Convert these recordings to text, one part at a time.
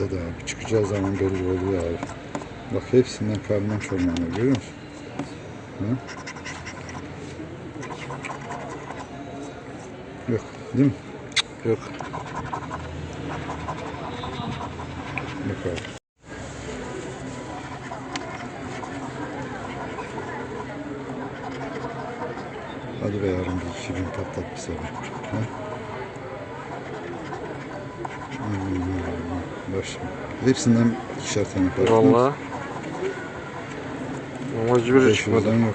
patladı abi. Çıkacağı zaman belli oluyor abi. Bak hepsinden karman çorman var, görüyor musun? Hı? Yok değil mi? Yok. Yok abi. Hadi be yarın bir iki bin patlat bize be. Ha? Hmm, Boş. Hepsinden ikişer tane patlat. Valla. Amacı biri çıkmadı. Yok.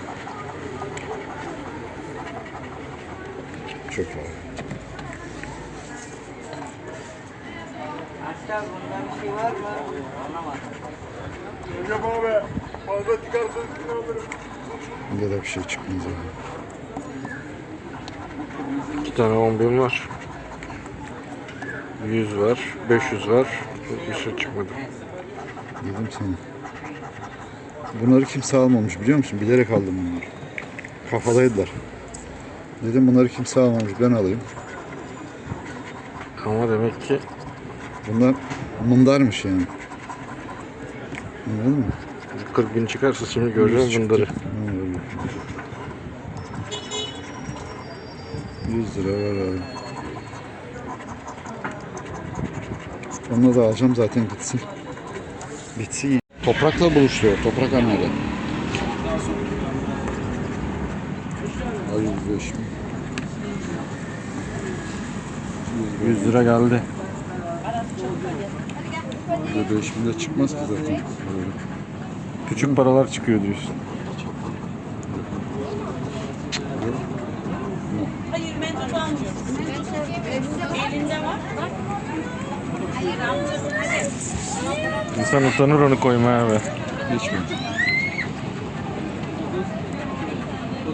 Çok abi. Aşağı bunda bir şey var mı? Anlamadım. Bunda da bir şey çıkmaz abi. İki tane 10 bin var. 100 var. 500 var. Şey çıkmadı. Dedim sana. Bunları kimse almamış biliyor musun? Bilerek aldım bunları. Kafadaydılar. Dedim bunları kimse almamış ben alayım. Ama demek ki Bunlar mındarmış yani. Anladın mı? 40 bin çıkarsa şimdi göreceğim Yüz bunları. çıktı. Ha, öyle. 100 lira var abi. Onu da alacağım zaten gitsin. Bitsin. Toprakla buluşuyor. Toprak annede. Ay 105 mi? 100 lira geldi. 105 bin de çıkmaz ki zaten. Küçük paralar çıkıyor diyorsun. Hayır ben tut almıyorum. Elinde var. İnsan utanır onu koymaya be. Geçme.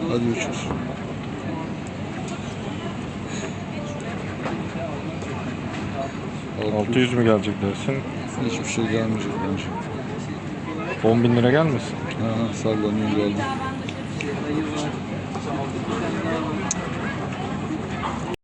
Hadi uçur. Altı 600 mü gelecek dersin? Hiçbir şey gelmeyecek bence. 10 bin lira gelmesin. Ha, sallanıyor geldi.